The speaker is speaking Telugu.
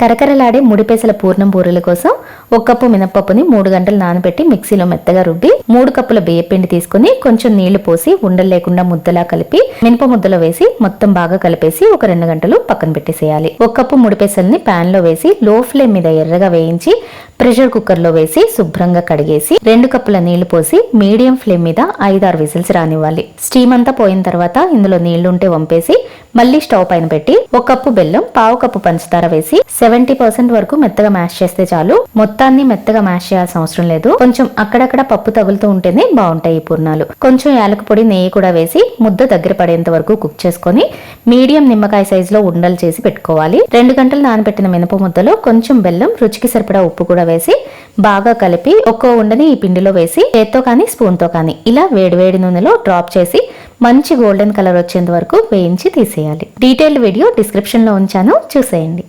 కరకరలాడే ముడిపేసల పూర్ణం బూరెల కోసం ఒక కప్పు మినపప్పుని మూడు గంటలు నానబెట్టి మిక్సీలో మెత్తగా రుబ్బి మూడు కప్పుల బియ్యపిండి తీసుకుని కొంచెం నీళ్ళు పోసి ఉండలు లేకుండా ముద్దలా కలిపి మినప ముద్దలో వేసి మొత్తం బాగా కలిపేసి ఒక రెండు గంటలు పక్కన పెట్టేసేయాలి. ఒక కప్పు ముడిపెసల్ని పాన్లో వేసి లో ఫ్లేమ్ మీద ఎర్రగా వేయించి ప్రెషర్ కుక్కర్లో వేసి శుభ్రంగా కడిగేసి రెండు కప్పుల నీళ్ళు పోసి మీడియం ఫ్లేమ్ మీద ఐదారు విజిల్స్ రానివ్వాలి. స్టీమ్ అంతా పోయిన తర్వాత ఇందులో నీళ్ళుంటే వంపేసి మళ్ళీ స్టవ్ పైన పెట్టి ఒక కప్పు బెల్లం పావు కప్పు పంచదార వేసి సెవెంటీ పర్సెంట్ వరకు మెత్తగా మ్యాష్ చేస్తే చాలు. మొత్తాన్ని మెత్తగా మ్యాష్ చేయాల్సిన అవసరం లేదు. కొంచెం అక్కడక్కడ పప్పు తగులుతూ ఉంటేనే బాగుంటాయి ఈ పూర్ణాలు. కొంచెం యాలక పొడి నెయ్యి కూడా వేసి ముద్ద దగ్గర పడేంత వరకు కుక్ చేసుకొని మీడియం నిమ్మకాయ సైజ్లో ఉండలు చేసి పెట్టుకోవాలి. రెండు గంటలు నానబెట్టిన మినప ముద్దలో కొంచెం బెల్లం రుచికి సరిపడా ఉప్పు కూడా వేసి బాగా కలిపి ఒక్కో ఉండని ఈ పిండిలో వేసి చేత్తో కానీ స్పూన్తో కానీ ఇలా వేడివేడి నూనెలో డ్రాప్ చేసి మంచి గోల్డెన్ కలర్ వచ్చేంత వరకు వేయించి తీసేయాలి. డీటెయిల్డ్ వీడియో డిస్క్రిప్షన్లో ఉంచాను. చూసేయండి.